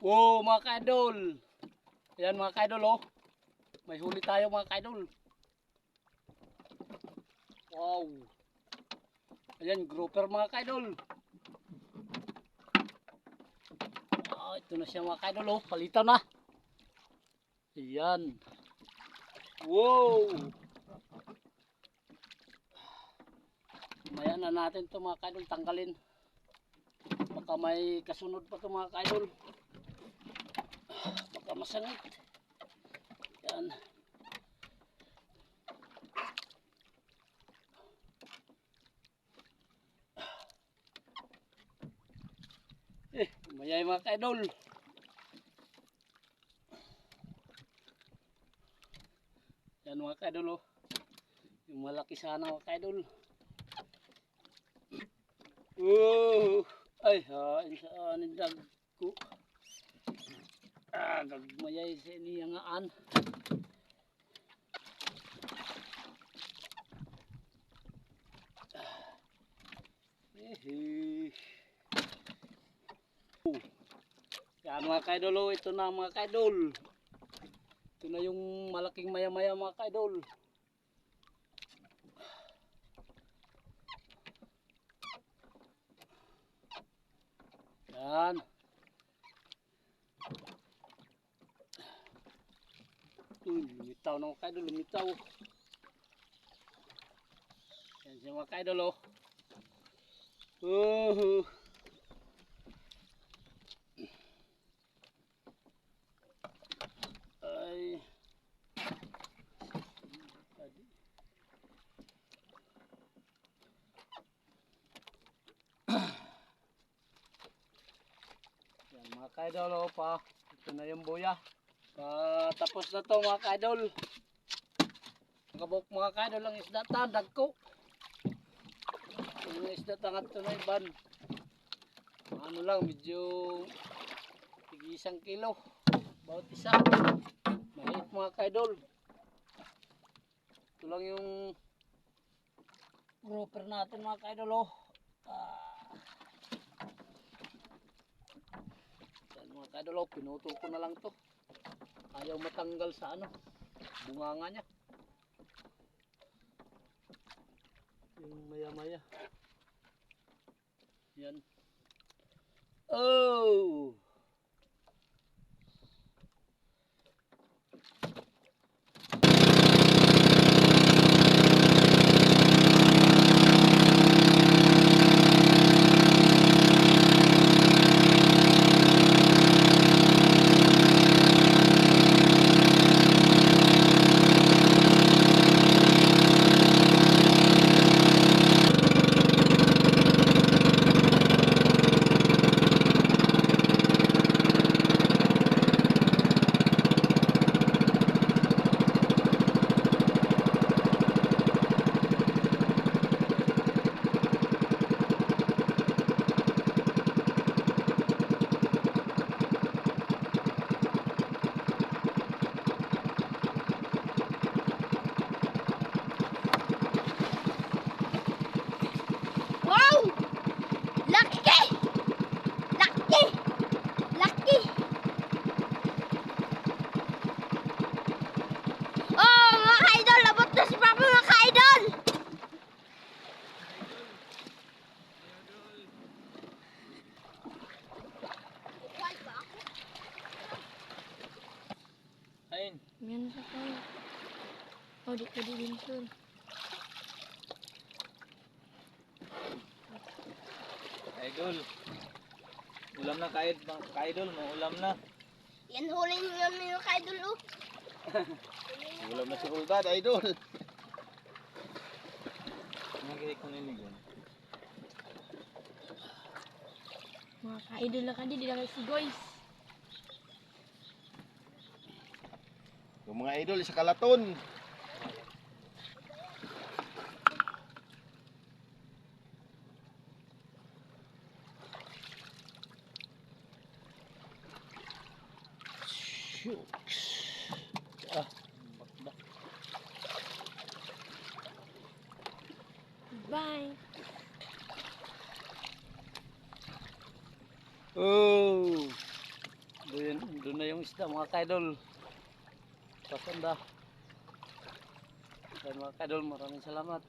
Wow, mga kaidol. Ayan mga kaidol oh. May huli tayo mga kaidol. Wow. Ayan, grouper mga kaidol. Ah, ito na siya mga kaidol oh. Palitan na. Ayan. Wow. Maya na natin to mga kaidol tanggalin. Baka may kasunod pa to mga kaidol. Baka masangit. Yan. Eh, mayay mga kaidol. Yan mga kaidol oh. Yung malaki sana mga kaidol. Oh, ay ha, insaan ang dagko. Ah, gagmayay sa iniyangaan. Eh, oh. Yan mga kaidol, oh, ito na mga kaidol. Ito na yung malaking maya-maya mga kaidol. Yan. Uy, lumitaw na mga kaidol, lumitaw. Yan siya mga kaidol, oh. Uh, ay. Tadi. Yan mga kaidol, oh, pa. Ito na Pa, tapos na to mga kaidol. Kabok mga kaidol ang isda ta, dagko. Yung isda tangat to na iban. Ano lang, medyo tig isang kilo. Bawat isa. Maliit mga kaidol. Ito lang yung grouper natin mga kaidol oh. Ah. Mga kaidol oh, pinutol ko na lang to. Ayaw matanggal sa ano, bunganga niya. Yung maya maya. Yan. Oh! Yan sa kayo. Oh, di ka din sir. Idol. Ulam na kaid, ka-idol, mo ulam na. Yan huli niyo mga ka-idol, oh. Ulam na si Uldad, idol. Nagigit ko niligon. Mga ka-idol na kadi, di na kayo si guys. Yung mga idol sa Kalaton. Shucks. Ah. Bye! Oh. Doon, doon na yung isda mga kaidol. Pasanda. Kaya mga kaidol, maraming salamat.